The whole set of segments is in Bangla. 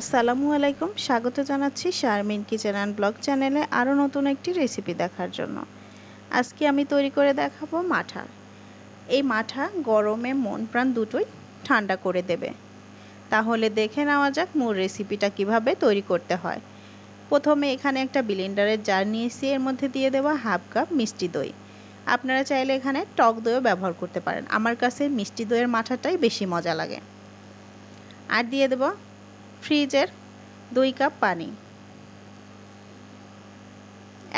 আসসালামু আলাইকুম। স্বাগত জানাচ্ছি শারমিন কিচেন অ্যান্ড ব্লগ চ্যানেলে আরও নতুন একটি রেসিপি দেখার জন্য। আজকে আমি তৈরি করে দেখাবো মাঠা। এই মাঠা গরমে মন প্রাণ দুটোই ঠান্ডা করে দেবে। তাহলে দেখে নেওয়া যাক মূল রেসিপিটা কীভাবে তৈরি করতে হয়। প্রথমে এখানে একটা বিলিন্ডারের জার নিয়েছি, এর মধ্যে দিয়ে দেওয়া হাফ কাপ মিষ্টি দই। আপনারা চাইলে এখানে টক দইও ব্যবহার করতে পারেন। আমার কাছে মিষ্টি দইয়ের মাঠাটাই বেশি মজা লাগে। আর দিয়ে দেবো ফ্রিজের দুই কাপ পানি।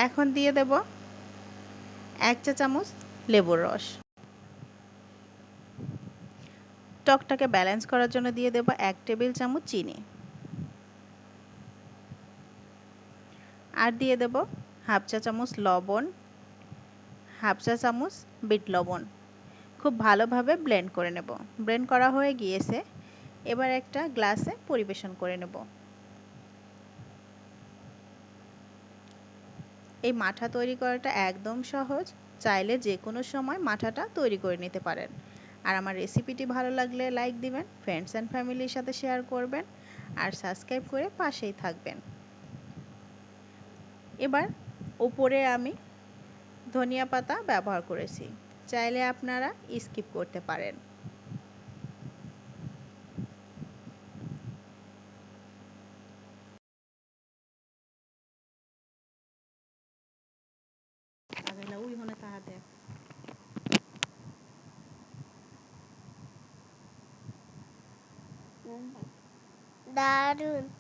এখন দিয়ে দেব এক চা চামচ লেবুর রস। টকটাকে ব্যালেন্স করার জন্য দিয়ে দেব এক টেবিল চামচ চিনি। আর দিয়ে দেব হাফ চা চামচ লবণ, হাফ চা চামচ বিট লবণ। খুব ভালোভাবে ব্লেন্ড করে নেব। ব্লেন্ড করা হয়ে গিয়েছে। এবার একটা গ্লাসে পরিবেশন করে নেব। এই মাঠা তৈরি করাটা একদম সহজ, চাইলে যে কোনো সময় মাঠাটা তৈরি করে নিতে পারেন। আর আমার রেসিপিটি ভালো লাগলে লাইক দিবেন ফ্রেন্ডস অ্যান্ড ফ্যামিলির সাথে শেয়ার করবেন, আর সাবস্ক্রাইব করে পাশেই থাকবেন। এবার উপরে আমি ধনিয়া পাতা ব্যবহার করেছি, চাইলে আপনারা স্কিপ করতে পারেন। 나른.